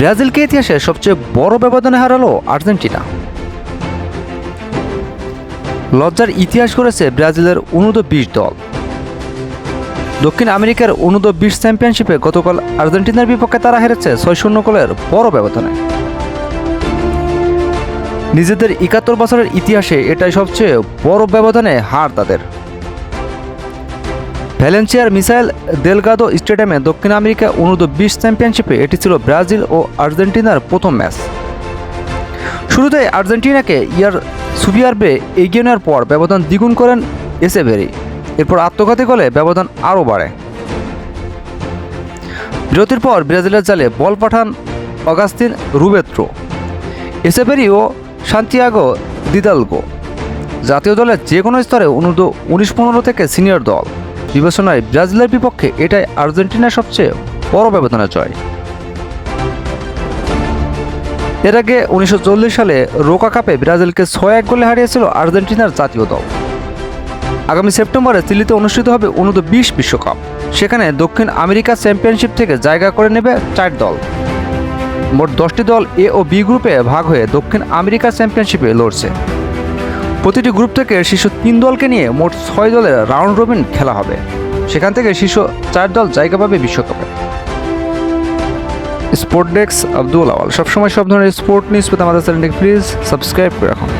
ব্রাজিলকে ইতিহাসে সবচেয়ে বড় ব্যবধানে হারালো আর্জেন্টিনা। লজ্জার ইতিহাস করেছে ব্রাজিলের অনুদ বিশ দল। দক্ষিণ আমেরিকার অনুদ বিশ চ্যাম্পিয়নশিপে গতকাল আর্জেন্টিনার বিপক্ষে তারা হেরেছে ছয় শূন্য গোলের বড় ব্যবধানে। নিজেদের একাত্তর বছরের ইতিহাসে এটাই সবচেয়ে বড় ব্যবধানে হার তাদের। ভ্যালেন্সিয়ার মিসাইল দেলগাদো স্টেডিয়ামে দক্ষিণ আমেরিকা অনুর্ধ বিশ চ্যাম্পিয়নশিপে এটি ছিল ব্রাজিল ও আর্জেন্টিনার প্রথম ম্যাচ। শুরুতে আর্জেন্টিনাকে ইয়ার সুবিয়ারবে এগিয়ে নেওয়ার পর ব্যবধান দ্বিগুণ করেন এসেভেরি। এরপর আত্মঘাতী গোলে ব্যবধান আরও বাড়ে। বিরতির পর ব্রাজিলের জালে বল পাঠান অগাস্তিন রুবেত্রো। এসেভেরি ও সান্তিয়াগো দিদালগো। জাতীয় দলের যে কোনো স্তরে অনুর্ধ উনিশ পনেরো থেকে সিনিয়র দল। বিবেচনায় ব্রাজিলের বিপক্ষে এটাই আর্জেন্টিনার সবচেয়ে বড় ব্যবধানে জয়। এর আগে উনিশশো চল্লিশ সালে রোকা কাপে ব্রাজিলকে ছয় এক গোলে হারিয়েছিল আর্জেন্টিনার জাতীয় দল। আগামী সেপ্টেম্বরে চিলিতে অনুষ্ঠিত হবে অনুদ বিশ বিশ্বকাপ। সেখানে দক্ষিণ আমেরিকা চ্যাম্পিয়নশিপ থেকে জায়গা করে নেবে চার দল। মোট দশটি দল এ ও বি গ্রুপে ভাগ হয়ে দক্ষিণ আমেরিকা চ্যাম্পিয়নশিপে লড়ছে। প্রতিটি গ্রুপ থেকে শীর্ষ তিন দলকে নিয়ে মোট ছয় দলের রাউন্ড রবিন খেলা হবে। সেখান থেকে শীর্ষ চার দল জায়গা পাবে বিশ্বকাপে। Sport desk Abdul Awal. সবসময় সব ধরনের স্পোর্ট নিউজ পেতে আমাদের চ্যানেলটি প্লিজ সাবস্ক্রাইব করে রাখুন।